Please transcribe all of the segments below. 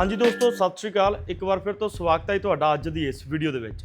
ਹਾਂਜੀ ਦੋਸਤੋ ਸਤਿ ਸ਼੍ਰੀ ਅਕਾਲ। ਇੱਕ ਵਾਰ ਫਿਰ ਤੋਂ ਸਵਾਗਤ ਹੈ ਤੁਹਾਡਾ ਅੱਜ ਦੀ ਇਸ ਵੀਡੀਓ ਦੇ ਵਿੱਚ।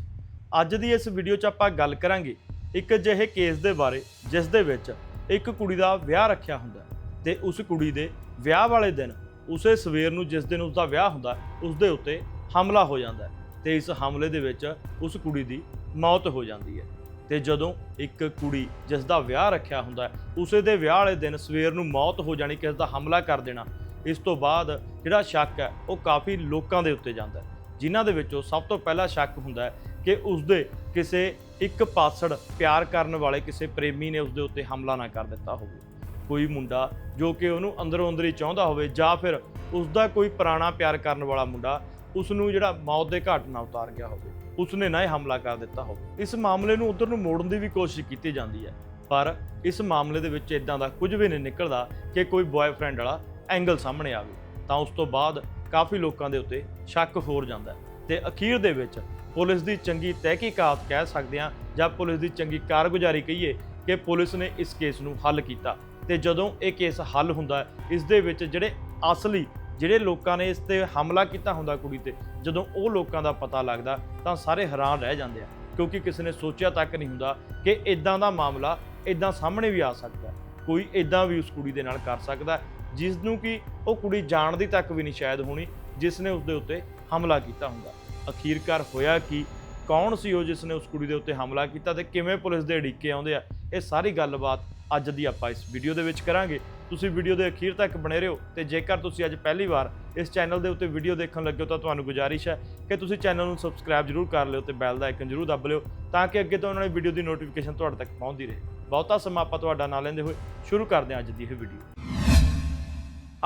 ਅੱਜ ਦੀ ਇਸ ਵੀਡੀਓ 'ਚ ਆਪਾਂ ਗੱਲ ਕਰਾਂਗੇ ਇੱਕ ਅਜਿਹੇ ਕੇਸ ਦੇ ਬਾਰੇ ਜਿਸ ਦੇ ਵਿੱਚ ਇੱਕ ਕੁੜੀ ਦਾ ਵਿਆਹ ਰੱਖਿਆ ਹੁੰਦਾ ਹੈ ਤੇ ਉਸ ਕੁੜੀ ਦੇ ਵਿਆਹ ਵਾਲੇ ਦਿਨ ਉਸੇ ਸਵੇਰ ਨੂੰ ਜਿਸ ਦਿਨ ਉਸ ਦਾ ਵਿਆਹ ਹੁੰਦਾ ਹੈ, ਉਸ ਦੇ ਉੱਤੇ ਹਮਲਾ ਹੋ ਜਾਂਦਾ ਹੈ ਤੇ ਇਸ ਹਮਲੇ ਦੇ ਵਿੱਚ ਉਸ ਕੁੜੀ ਦੀ ਮੌਤ ਹੋ ਜਾਂਦੀ ਹੈ। ਤੇ ਜਦੋਂ ਇੱਕ ਕੁੜੀ ਜਿਸ ਦਾ ਵਿਆਹ ਰੱਖਿਆ ਹੁੰਦਾ ਉਸੇ ਦੇ ਵਿਆਹ ਵਾਲੇ ਦਿਨ ਸਵੇਰ ਨੂੰ ਮੌਤ ਹੋ ਜਾਣੀ ਕਿਸੇ ਦਾ ਹਮਲਾ ਕਰ ਦੇਣਾ ਇਸ ਤੋਂ ਬਾਅਦ ਜਿਹੜਾ ਸ਼ੱਕ ਹੈ, ਉਹ ਕਾਫੀ ਲੋਕਾਂ ਦੇ ਉੱਤੇ ਜਾਂਦਾ ਹੈ। ਜਿਨ੍ਹਾਂ ਦੇ ਵਿੱਚੋਂ ਸਭ ਤੋਂ ਪਹਿਲਾ ਸ਼ੱਕ ਹੁੰਦਾ ਹੈ ਕਿ ਉਸਦੇ ਕਿਸੇ ਇੱਕ ਪਾਸੜ ਪਿਆਰ ਕਰਨ ਵਾਲੇ ਕਿਸੇ ਪ੍ਰੇਮੀ ਨੇ ਉਸਦੇ ਉੱਤੇ ਹਮਲਾ ਨਾ ਕਰ ਦਿੱਤਾ ਹੋਵੇ। ਕੋਈ ਮੁੰਡਾ ਜੋ ਕਿ ਉਹਨੂੰ ਅੰਦਰੋਂ ਅੰਦਰ ਹੀ ਚਾਹੁੰਦਾ ਹੋਵੇ ਜਾਂ ਫਿਰ ਉਸਦਾ ਕੋਈ ਪੁਰਾਣਾ ਪਿਆਰ ਕਰਨ ਵਾਲਾ ਮੁੰਡਾ ਉਸ ਨੂੰ ਜਿਹੜਾ ਮੌਤ ਦੇ ਘਾਟ ਨਾ ਉਤਾਰ ਗਿਆ ਹੋਵੇ, ਉਸਨੇ ਨਾ ਇਹ ਹਮਲਾ ਕਰ ਦਿੱਤਾ ਹੋਵੇ। ਇਸ ਮਾਮਲੇ ਨੂੰ ਉਧਰ ਨੂੰ ਮੋੜਨ ਦੀ ਵੀ ਕੋਸ਼ਿਸ਼ ਕੀਤੀ ਜਾਂਦੀ ਹੈ। ਪਰ ਇਸ ਮਾਮਲੇ ਦੇ ਵਿੱਚ ਇਦਾਂ ਦਾ ਕੁਝ ਵੀ ਨਹੀਂ ਨਿਕਲਦਾ ਕਿ ਕੋਈ ਬॉयਫ੍ਰੈਂਡ ਵਾਲਾ ਐਂਗਲ ਸਾਹਮਣੇ ਆਵੇ ਤਾਂ ਉਸ ਤੋਂ ਬਾਅਦ ਕਾਫੀ ਲੋਕਾਂ ਦੇ ਉੱਤੇ ਸ਼ੱਕ ਹੋਰ ਜਾਂਦਾ ਹੈ ਤੇ ਅਖੀਰ ਦੇ ਵਿੱਚ ਪੁਲਿਸ ਦੀ ਚੰਗੀ ਤਹਿਕੀਕਾਤ ਕਹਿ ਸਕਦੇ ਹਾਂ ਜਾਂ ਪੁਲਿਸ ਦੀ ਚੰਗੀ ਕਾਰਗੁਜ਼ਾਰੀ ਕਹੀਏ ਕਿ ਪੁਲਿਸ ਨੇ ਇਸ ਕੇਸ ਨੂੰ ਹੱਲ ਕੀਤਾ ਤੇ ਜਦੋਂ ਇਹ ਕੇਸ ਹੱਲ ਹੁੰਦਾ ਇਸ ਦੇ ਵਿੱਚ ਜਿਹੜੇ ਅਸਲੀ ਜਿਹੜੇ ਲੋਕਾਂ ਨੇ ਇਸ ਤੇ ਹਮਲਾ ਕੀਤਾ ਹੁੰਦਾ ਕੁੜੀ ਤੇ, ਜਦੋਂ ਉਹ ਲੋਕਾਂ ਦਾ ਪਤਾ ਲੱਗਦਾ ਤਾਂ ਸਾਰੇ ਹੈਰਾਨ ਰਹਿ ਜਾਂਦੇ ਆ, ਕਿਉਂਕਿ ਕਿਸੇ ਨੇ ਸੋਚਿਆ ਤੱਕ ਨਹੀਂ ਹੁੰਦਾ ਕਿ ਇਦਾਂ ਦਾ ਮਾਮਲਾ ਇਦਾਂ ਸਾਹਮਣੇ ਵੀ ਆ ਸਕਦਾ ਕੋਈ ਇਦਾਂ ਵੀ ਉਸ ਕੁੜੀ ਦੇ ਨਾਲ ਕਰ ਸਕਦਾ ਜਿਸ ਨੂੰ ਕਿ ਉਹ ਕੁੜੀ ਜਾਣਦੀ ਤੱਕ ਵੀ ਨਹੀਂ ਸ਼ਾਇਦ ਹੋਣੀ ਜਿਸ ਨੇ ਉਸ ਦੇ ਉੱਤੇ ਹਮਲਾ ਕੀਤਾ ਹੁੰਦਾ। ਅਖੀਰਕਾਰ ਹੋਇਆ ਕਿ? ਕੌਣ ਸੀ ਉਹ ਜਿਸ ਨੇ ਉਸ ਕੁੜੀ ਦੇ ਉੱਤੇ ਹਮਲਾ ਕੀਤਾ ਤੇ ਕਿਵੇਂ ਪੁਲਿਸ ਦੇ ਅੜਿੱਕੇ ਆਉਂਦੇ ਆ? ਇਹ ਸਾਰੀ ਗੱਲਬਾਤ ਅੱਜ ਦੀ ਆਪਾਂ ਇਸ ਵੀਡੀਓ ਦੇ ਵਿੱਚ ਕਰਾਂਗੇ। ਤੁਸੀਂ ਵੀਡੀਓ ਦੇ ਅਖੀਰ ਤੱਕ ਬਣੇ ਰਹੋ ਤੇ ਜੇਕਰ ਤੁਸੀਂ ਅੱਜ ਪਹਿਲੀ ਵਾਰ ਇਸ ਚੈਨਲ ਦੇ ਉੱਤੇ ਵੀਡੀਓ ਦੇਖਣ ਲੱਗੇ ਹੋ ਤਾਂ ਤੁਹਾਨੂੰ ਗੁਜ਼ਾਰਿਸ਼ ਹੈ ਕਿ ਤੁਸੀਂ ਚੈਨਲ ਨੂੰ ਸਬਸਕ੍ਰਾਈਬ ਜ਼ਰੂਰ ਕਰ ਲਿਓ ਤੇ ਬੈਲ ਦਾ ਆਈਕਨ ਜ਼ਰੂਰ ਦੱਬ ਲਿਓ ਤਾਂ ਕਿ ਅੱਗੇ ਤੋਂ ਉਹਨਾਂ ਵਾਲੀ ਵੀਡੀਓ ਦੀ ਨੋਟੀਫਿਕੇਸ਼ਨ ਤੁਹਾਡੇ ਤੱਕ ਪਹੁੰਚਦੀ ਰਹੇ। ਬਹੁਤਾ ਸਮਾਂ ਆਪਾਂ ਤੁਹਾਡਾ ਨਾ ਲੈਂਦੇ ਹੋਏ ਸ਼ੁਰੂ ਕਰਦੇ ਹਾਂ ਅੱਜ ਦੀ ਇਹ ਵੀਡੀਓ।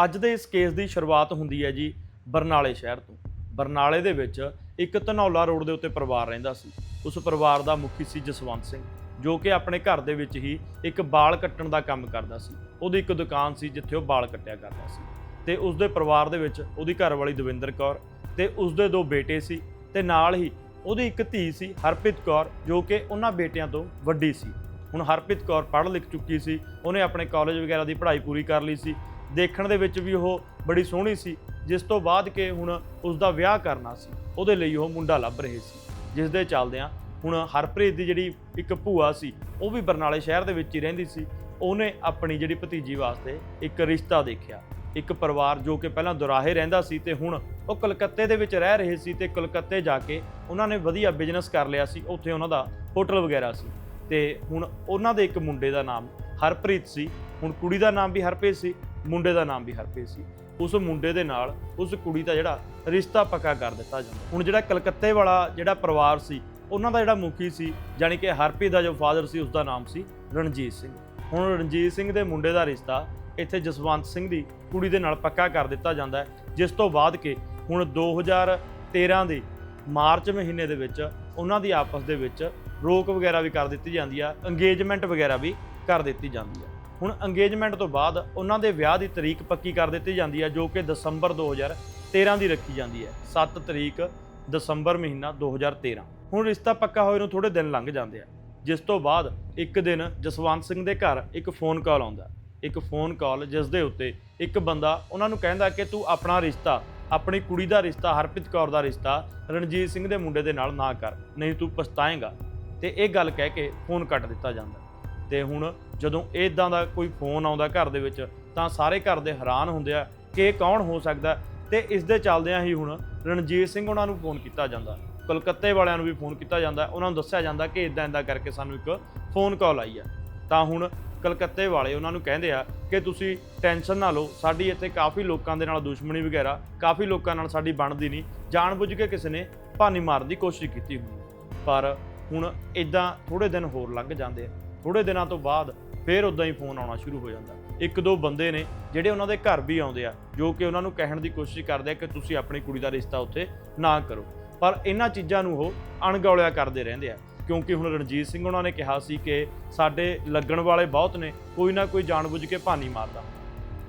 ਅੱਜ ਦੇ ਇਸ ਕੇਸ ਦੀ ਸ਼ੁਰੂਆਤ ਹੁੰਦੀ ਹੈ ਜੀ ਬਰਨਾਲੇ ਸ਼ਹਿਰ ਤੋਂ। ਬਰਨਾਲੇ ਦੇ ਵਿੱਚ ਇੱਕ ਧਨੌਲਾ ਰੋਡ ਦੇ ਉੱਤੇ ਪਰਿਵਾਰ ਰਹਿੰਦਾ ਸੀ। ਉਸ ਪਰਿਵਾਰ ਦਾ ਮੁਖੀ ਸੀ ਜਸਵੰਤ ਸਿੰਘ, ਜੋ ਕਿ ਆਪਣੇ ਘਰ ਦੇ ਵਿੱਚ ਹੀ ਇੱਕ ਬਾਲ ਕੱਟਣ ਦਾ ਕੰਮ ਕਰਦਾ ਸੀ। ਉਹਦੀ ਇੱਕ ਦੁਕਾਨ ਸੀ ਜਿੱਥੇ ਉਹ ਬਾਲ ਕੱਟਿਆ ਕਰਦਾ ਸੀ। ਤੇ ਉਸ ਦੇ ਪਰਿਵਾਰ ਦੇ ਵਿੱਚ ਉਹਦੀ ਘਰਵਾਲੀ ਦਵਿੰਦਰ ਕੌਰ ਤੇ ਉਸ ਦੇ ਦੋ ਬੇਟੇ ਸੀ ਤੇ ਨਾਲ ਹੀ ਉਹਦੀ ਇੱਕ ਧੀ ਸੀ ਹਰਪ੍ਰੀਤ ਕੌਰ, ਜੋ ਕਿ ਉਹਨਾਂ ਬੇਟਿਆਂ ਤੋਂ ਵੱਡੀ ਸੀ। ਹੁਣ ਹਰਪ੍ਰੀਤ ਕੌਰ ਪੜ੍ਹ ਲਿਖ ਚੁੱਕੀ ਸੀ। ਉਹਨੇ ਆਪਣੇ ਕਾਲਜ ਵਗੈਰਾ ਦੀ ਪੜ੍ਹਾਈ ਪੂਰੀ ਕਰ ਲਈ ਸੀ। ਦੇਖਣ ਦੇ ਵਿੱਚ ਵੀ ਉਹ ਬੜੀ ਸੋਹਣੀ ਸੀ, ਜਿਸ ਤੋਂ ਬਾਅਦ ਕਿ ਹੁਣ ਉਸ ਦਾ ਵਿਆਹ ਕਰਨਾ ਸੀ, ਉਹਦੇ ਲਈ ਉਹ ਮੁੰਡਾ ਲੱਭ ਰਹੇ ਸੀ। ਜਿਸ ਦੇ ਚੱਲਦਿਆਂ ਹੁਣ ਹਰਪ੍ਰੀਤ ਦੀ ਜਿਹੜੀ ਇੱਕ ਭੂਆ ਸੀ, ਉਹ ਵੀ ਬਰਨਾਲੇ ਸ਼ਹਿਰ ਦੇ ਵਿੱਚ ਹੀ ਰਹਿੰਦੀ ਸੀ। ਉਹਨੇ ਆਪਣੀ ਜਿਹੜੀ ਭਤੀਜੀ ਵਾਸਤੇ ਇੱਕ ਰਿਸ਼ਤਾ ਦੇਖਿਆ। ਇੱਕ ਪਰਿਵਾਰ ਜੋ ਕਿ ਪਹਿਲਾਂ ਦੁਰਾਹੇ ਰਹਿੰਦਾ ਸੀ ਤੇ ਹੁਣ ਉਹ ਕਲਕੱਤੇ ਦੇ ਵਿੱਚ ਰਹਿ ਰਹੇ ਸੀ ਤੇ ਕਲਕੱਤੇ ਜਾ ਕੇ ਉਹਨਾਂ ਨੇ ਵਧੀਆ ਬਿਜ਼ਨਸ ਕਰ ਲਿਆ ਸੀ, ਉੱਥੇ ਉਹਨਾਂ ਦਾ ਹੋਟਲ ਵਗੈਰਾ ਸੀ। ਤੇ ਹੁਣ ਉਹਨਾਂ ਦੇ ਇੱਕ ਮੁੰਡੇ ਦਾ ਨਾਮ ਹਰਪ੍ਰੀਤ ਸੀ, ਹੁਣ ਕੁੜੀ ਦਾ ਨਾਮ ਵੀ ਹਰਪ੍ਰੀਤ ਸੀ ਮੁੰਡੇ ਦਾ ਨਾਮ ਵੀ ਹਰਪ੍ਰੀਤ ਸੀ। ਉਸ ਮੁੰਡੇ ਦੇ ਨਾਲ ਉਸ ਕੁੜੀ ਦਾ ਜਿਹੜਾ ਰਿਸ਼ਤਾ ਪੱਕਾ ਕਰ ਦਿੱਤਾ ਜਾਂਦਾ। ਹੁਣ ਜਿਹੜਾ ਕਲਕੱਤੇ ਵਾਲਾ ਜਿਹੜਾ ਪਰਿਵਾਰ ਸੀ, ਉਹਨਾਂ ਦਾ ਜਿਹੜਾ ਮੁਖੀ ਸੀ ਯਾਨੀ ਕਿ ਹਰਪ੍ਰੀਤ ਦਾ ਜੋ ਫਾਦਰ ਸੀ ਉਸ ਦਾ ਨਾਮ ਸੀ ਰਣਜੀਤ ਸਿੰਘ। ਹੁਣ ਰਣਜੀਤ ਸਿੰਘ ਦੇ ਮੁੰਡੇ ਦਾ ਰਿਸ਼ਤਾ ਇੱਥੇ ਜਸਵੰਤ ਸਿੰਘ ਦੀ ਕੁੜੀ ਦੇ ਨਾਲ ਪੱਕਾ ਕਰ ਦਿੱਤਾ ਜਾਂਦਾ ਹੈ, ਜਿਸ ਤੋਂ ਬਾਅਦ ਕਿ ਹੁਣ 2013 ਦੇ ਮਾਰਚ ਮਹੀਨੇ ਦੇ ਵਿੱਚ ਉਹਨਾਂ ਦੀ ਆਪਸ ਦੇ ਵਿੱਚ ਰੋਕ ਵਗੈਰਾ ਵੀ ਕਰ ਦਿੱਤੀ ਜਾਂਦੀ ਆ ਅੰਗੇਜਮੈਂਟ ਵਗੈਰਾ ਵੀ ਕਰ ਦਿੱਤੀ ਜਾਂਦੀ ਆ। ਹੁਣ ਅੰਗੇਜਮੈਂਟ ਤੋਂ ਬਾਅਦ ਉਹਨਾਂ ਦੇ ਵਿਆਹ ਦੀ ਤਰੀਕ ਪੱਕੀ ਕਰ ਦਿੱਤੀ ਜਾਂਦੀ ਹੈ, ਜੋ ਕਿ ਦਸੰਬਰ 2013 ਦੀ ਰੱਖੀ ਜਾਂਦੀ ਹੈ। 7 ਤਰੀਕ ਦਸੰਬਰ ਮਹੀਨਾ 2013 ਹੁਣ ਰਿਸ਼ਤਾ ਪੱਕਾ ਹੋਏ ਨੂੰ ਥੋੜੇ ਦਿਨ ਲੰਘ ਜਾਂਦੇ ਆ। ਜਿਸ ਤੋਂ ਬਾਅਦ ਇੱਕ ਦਿਨ ਜਸਵੰਤ ਸਿੰਘ ਦੇ ਘਰ ਇੱਕ ਫੋਨ ਕਾਲ ਆਉਂਦਾ। ਇੱਕ ਫੋਨ ਕਾਲ ਜਿਸ ਦੇ ਉੱਤੇ ਇੱਕ ਬੰਦਾ ਉਹਨਾਂ ਨੂੰ ਕਹਿੰਦਾ ਕਿ ਤੂੰ ਆਪਣਾ ਰਿਸ਼ਤਾ, ਆਪਣੀ ਕੁੜੀ ਦਾ ਰਿਸ਼ਤਾ, ਹਰਪ੍ਰੀਤ ਕੌਰ ਦਾ ਰਿਸ਼ਤਾ ਰਣਜੀਤ ਸਿੰਘ ਦੇ ਮੁੰਡੇ ਦੇ ਨਾਲ ਨਾ ਕਰ, ਨਹੀਂ ਤੂੰ ਪਛਤਾਏਗਾ। ਤੇ ਇਹ ਗੱਲ ਕਹਿ ਕੇ ਫੋਨ ਕੱਟ ਦਿੱਤਾ ਜਾਂਦਾ। ਤੇ ਹੁਣ ਜਦੋਂ ਇਦਾਂ ਦਾ ਕੋਈ ਫੋਨ ਆਉਂਦਾ ਘਰ ਦੇ ਵਿੱਚ, ਤਾਂ ਸਾਰੇ ਘਰ ਦੇ ਹੈਰਾਨ ਹੁੰਦੇ ਆ ਕਿ ਇਹ ਕੌਣ ਹੋ ਸਕਦਾ। ਤੇ ਇਸ ਦੇ ਚੱਲਦਿਆਂ ਹੀ ਹੁਣ ਰਣਜੀਤ ਸਿੰਘ ਉਹਨਾਂ ਨੂੰ ਫੋਨ ਕੀਤਾ ਜਾਂਦਾ। ਕਲਕੱਤੇ ਵਾਲਿਆਂ ਨੂੰ ਵੀ ਫੋਨ ਕੀਤਾ ਜਾਂਦਾ। ਉਹਨਾਂ ਨੂੰ ਦੱਸਿਆ ਜਾਂਦਾ ਕਿ ਇਦਾਂ ਇਦਾਂ ਕਰਕੇ ਸਾਨੂੰ ਇੱਕ ਫੋਨ ਕਾਲ ਆਈ ਆ। ਤਾਂ ਹੁਣ ਕਲਕੱਤੇ ਵਾਲੇ ਉਹਨਾਂ ਨੂੰ ਕਹਿੰਦੇ ਆ ਕਿ ਤੁਸੀਂ ਟੈਨਸ਼ਨ ਨਾ ਲਓ, ਸਾਡੀ ਇੱਥੇ ਕਾਫੀ ਲੋਕਾਂ ਦੇ ਨਾਲ ਦੁਸ਼ਮਣੀ ਵਗੈਰਾ, ਕਾਫੀ ਲੋਕਾਂ ਨਾਲ ਸਾਡੀ ਬਣਦੀ ਨਹੀਂ। ਜਾਣਬੁੱਝ ਕੇ ਕਿਸੇ ਨੇ ਭਾਨੀ ਮਾਰਨ ਦੀ ਕੋਸ਼ਿਸ਼ ਕੀਤੀ ਹੋਈ ਪਰ ਹੁਣ ਇਦਾਂ ਥੋੜੇ ਦਿਨ ਹੋਰ ਲੰਘ ਜਾਂਦੇ ਆ। ਥੋੜੇ ਦਿਨਾਂ ਤੋਂ ਬਾਅਦ ਫਿਰ ਉਦਾਂ ਹੀ ਫੋਨ ਆਉਣਾ ਸ਼ੁਰੂ ਹੋ ਜਾਂਦਾ। ਇੱਕ ਦੋ ਬੰਦੇ ਨੇ ਜਿਹੜੇ ਉਹਨਾਂ ਦੇ ਘਰ ਵੀ ਆਉਂਦੇ ਆ, ਜੋ ਕਿ ਉਹਨਾਂ ਨੂੰ ਕਹਿਣ ਦੀ ਕੋਸ਼ਿਸ਼ ਕਰਦੇ ਆ ਕਿ ਤੁਸੀਂ ਆਪਣੀ ਕੁੜੀ ਦਾ ਰਿਸ਼ਤਾ ਉੱਥੇ ਨਾ ਕਰੋ। ਪਰ ਇਹਨਾਂ ਚੀਜ਼ਾਂ ਨੂੰ ਉਹ ਅਣਗੌਲਿਆ ਕਰਦੇ ਰਹਿੰਦੇ ਆ। ਕਿਉਂਕਿ ਹੁਣ ਰਣਜੀਤ ਸਿੰਘ ਉਹਨਾਂ ਨੇ ਕਿਹਾ ਸੀ ਕਿ ਸਾਡੇ ਲੱਗਣ ਵਾਲੇ ਬਹੁਤ ਨੇ, ਕੋਈ ਨਾ ਕੋਈ ਜਾਣਬੁੱਝ ਕੇ ਭਾਨੀ ਮਾਰਦਾ।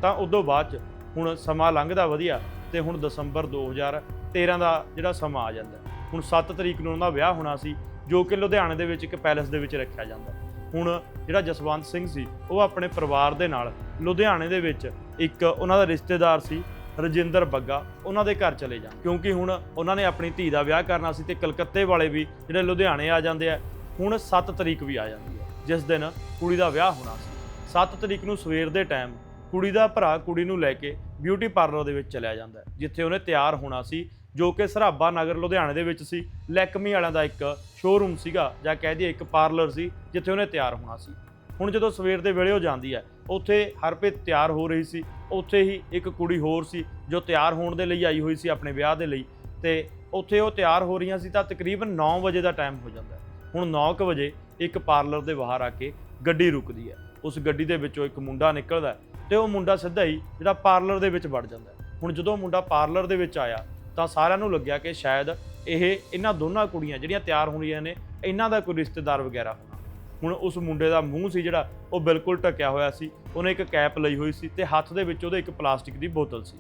ਤਾਂ ਉਦੋਂ ਬਾਅਦ ਚ ਹੁਣ ਸਮਾਂ ਲੰਘਦਾ ਵਧੀਆ ਤੇ ਹੁਣ ਦਸੰਬਰ 2013 ਦਾ ਜਿਹੜਾ ਸਮਾਂ ਆ ਜਾਂਦਾ। ਹੁਣ 7 ਤਰੀਕ ਨੂੰ ਉਹਨਾਂ ਦਾ ਵਿਆਹ ਹੋਣਾ ਸੀ, ਜੋ ਕਿ ਲੁਧਿਆਣੇ ਦੇ ਵਿੱਚ ਇੱਕ ਪੈਲੇਸ ਦੇ ਵਿੱਚ ਰੱਖਿਆ ਜਾਂਦਾ। ਹੁਣ ਜਿਹੜਾ ਜਸਵੰਤ ਸਿੰਘ ਸੀ, ਉਹ ਆਪਣੇ ਪਰਿਵਾਰ ਦੇ ਨਾਲ ਲੁਧਿਆਣੇ ਦੇ ਵਿੱਚ ਇੱਕ ਉਹਨਾਂ ਦਾ ਰਿਸ਼ਤੇਦਾਰ ਸੀ, ਰਜਿੰਦਰ ਬੱਗਾ, ਉਹਨਾਂ ਦੇ ਘਰ ਚਲੇ ਜਾਣ ਕਿਉਂਕਿ ਹੁਣ ਉਹਨਾਂ ਨੇ ਆਪਣੀ ਧੀ ਦਾ ਵਿਆਹ ਕਰਨਾ ਸੀ ਤੇ ਕਲਕੱਤੇ ਵਾਲੇ ਵੀ ਜਿਹੜੇ ਲੁਧਿਆਣੇ ਆ ਜਾਂਦੇ ਆ, ਹੁਣ 7 ਤਰੀਕ ਵੀ ਆ ਜਾਂਦੀ ਹੈ, ਜਿਸ ਦਿਨ ਕੁੜੀ ਦਾ ਵਿਆਹ ਹੋਣਾ ਸੀ। 7 ਤਰੀਕ ਨੂੰ ਸਵੇਰ ਦੇ ਟਾਈਮ ਕੁੜੀ ਦਾ ਭਰਾ ਕੁੜੀ ਨੂੰ ਲੈ ਕੇ ਬਿਊਟੀ ਪਾਰਲਰ ਦੇ ਵਿੱਚ ਚਲਿਆ ਜਾਂਦਾ ਜਿੱਥੇ ਉਹਨੇ ਤਿਆਰ ਹੋਣਾ ਸੀ ਜੋ ਕਿ ਸਰਾਭਾ ਨਗਰ ਲੁਧਿਆਣੇ ਦੇ ਵਿੱਚ ਸੀ। ਲੈਕਮੀ ਵਾਲਿਆਂ ਦਾ ਇੱਕ ਸ਼ੋਰੂਮ ਸੀਗਾ ਜਾਂ ਕਹਿ ਦਈਏ ਇੱਕ ਪਾਰਲਰ ਸੀ, ਜਿੱਥੇ ਉਹਨੇ ਤਿਆਰ ਹੋਣਾ ਸੀ। ਹੁਣ ਜਦੋਂ ਸਵੇਰ ਦੇ ਵੇਲੇ ਉਹ ਜਾਂਦੀ ਹੈ, ਉੱਥੇ ਹਰਪ੍ਰੀਤ ਤਿਆਰ ਹੋ ਰਹੀ ਸੀ। ਉੱਥੇ ਹੀ ਇੱਕ ਕੁੜੀ ਹੋਰ ਸੀ, ਜੋ ਤਿਆਰ ਹੋਣ ਦੇ ਲਈ ਆਈ ਹੋਈ ਸੀ ਆਪਣੇ ਵਿਆਹ ਦੇ ਲਈ। ਤੇ ਉੱਥੇ ਉਹ ਤਿਆਰ ਹੋ ਰਹੀਆਂ ਸੀ ਤਾਂ ਤਕਰੀਬਨ 9 ਵਜੇ ਦਾ ਟਾਈਮ ਹੋ ਜਾਂਦਾ ਹੈ। ਹੁਣ 9:00 ਵਜੇ ਇੱਕ ਪਾਰਲਰ ਦੇ ਬਾਹਰ ਆ ਕੇ ਗੱਡੀ ਰੁਕਦੀ ਹੈ। ਉਸ ਗੱਡੀ ਦੇ ਵਿੱਚੋਂ ਇੱਕ ਮੁੰਡਾ ਨਿਕਲਦਾ ਹੈ ਤੇ ਉਹ ਮੁੰਡਾ ਸਿੱਧਾ ਹੀ ਜਿਹੜਾ ਪਾਰਲਰ ਦੇ ਵਿੱਚ ਵੜ ਜਾਂਦਾ ਹੁਣ ਜਦੋਂ ਮੁੰਡਾ ਪਾਰਲਰ ਦੇ ਵਿੱਚ ਆਇਆ ਤਾਂ ਸਾਰਿਆਂ ਨੂੰ ਲੱਗਿਆ ਕਿ ਸ਼ਾਇਦ ਇਹ ਇਹਨਾਂ ਦੋਨਾਂ ਕੁੜੀਆਂ ਜਿਹੜੀਆਂ ਤਿਆਰ ਹੋ ਰਹੀਆਂ ਨੇ, ਇਹਨਾਂ ਦਾ ਕੋਈ ਰਿਸ਼ਤੇਦਾਰ ਵਗੈਰਾ ਹੋਣਾ। ਹੁਣ ਉਸ ਮੁੰਡੇ ਦਾ ਮੂੰਹ ਸੀ ਜਿਹੜਾ, ਉਹ ਬਿਲਕੁਲ ਢੱਕਿਆ ਹੋਇਆ ਸੀ, ਉਹਨੇ ਇੱਕ ਕੈਪ ਲਈ ਹੋਈ ਸੀ ਤੇ ਹੱਥ ਦੇ ਵਿੱਚ ਉਹਦੇ ਇੱਕ ਪਲਾਸਟਿਕ ਦੀ ਬੋਤਲ ਸੀ।